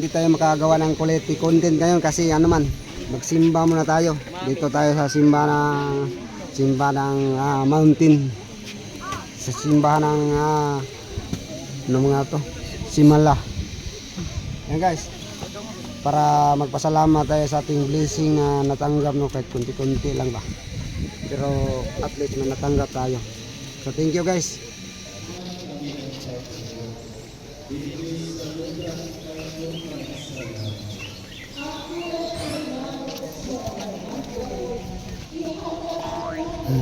hindi tayo makagawa ng quality content ngayon kasi ano man, magsimba muna tayo. Dito tayo sa simba ng simba ng ah, mountain. Sa simbahan ng ah, ano mga to? Simala. Yan guys. Para magpasalamat tayo sa ating blessing na natanggap no kahit kunti-kunti lang ba. Pero at least na natanggap tayo. So thank you guys. Ah,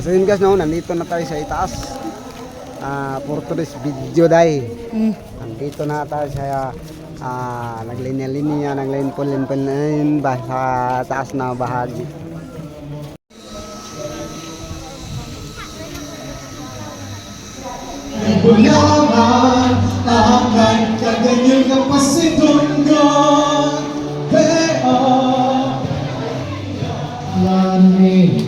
so yun guys, no, nandito na tayo sa itaas. Ah, for today's video day. Nandito na tayo sa ah, naglinya-linya, naglinpol-linpol na yun ba sa taas na bahagi. Bulaman akan kaganyan ka pasidungan Bea Lani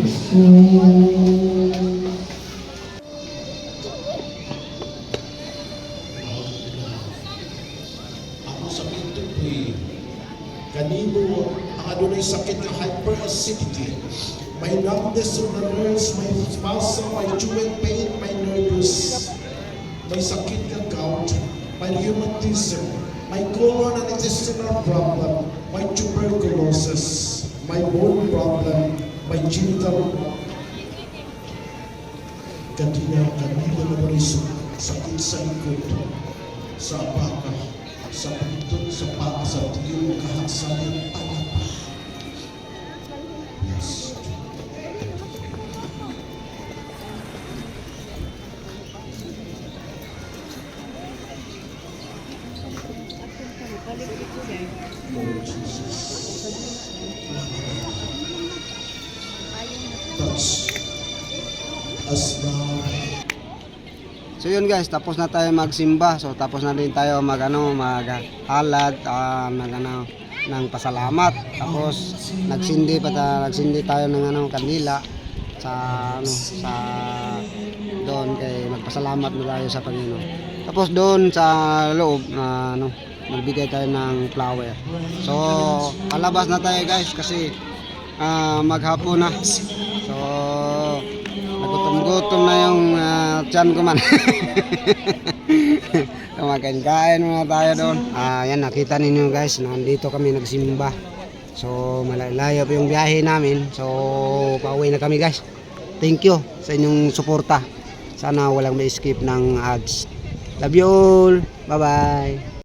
Ako sa pintupi, kanino ang adunay sakit ng hyperacidity, may numbness of the nerves, may spasm, may joint pain, may sakit ng gout, may rheumatism, may colon and intestinal problem, may tuberculosis, may bone problem, may genital kanina kanina na mariso sakit sa likod sa baka sa pagtun sa paa sa tiyo kahaksayan anak Lord Jesus touch us So yun guys, tapos na tayo magsimba. So tapos na din tayo mag ano, maghalad, ah, mag ano, ng pasalamat. Tapos nagsindi pa ta, nagsindi tayo ng ano, kandila sa ano, sa doon kay magpasalamat na tayo sa Panginoon. Tapos doon sa loob na ano, magbigay tayo ng flower. So palabas na tayo guys kasi ah, maghapon na. So nagutom-gutom na yung ah, tiyan ko man. Kumakain-kain muna tayo doon. Ah, yan nakita ninyo guys, nandito kami nagsimba. So malalayo pa yung biyahe namin. So pauwi na kami guys. Thank you sa inyong suporta. Sana walang ma-skip ng ads. Love you all. Bye-bye.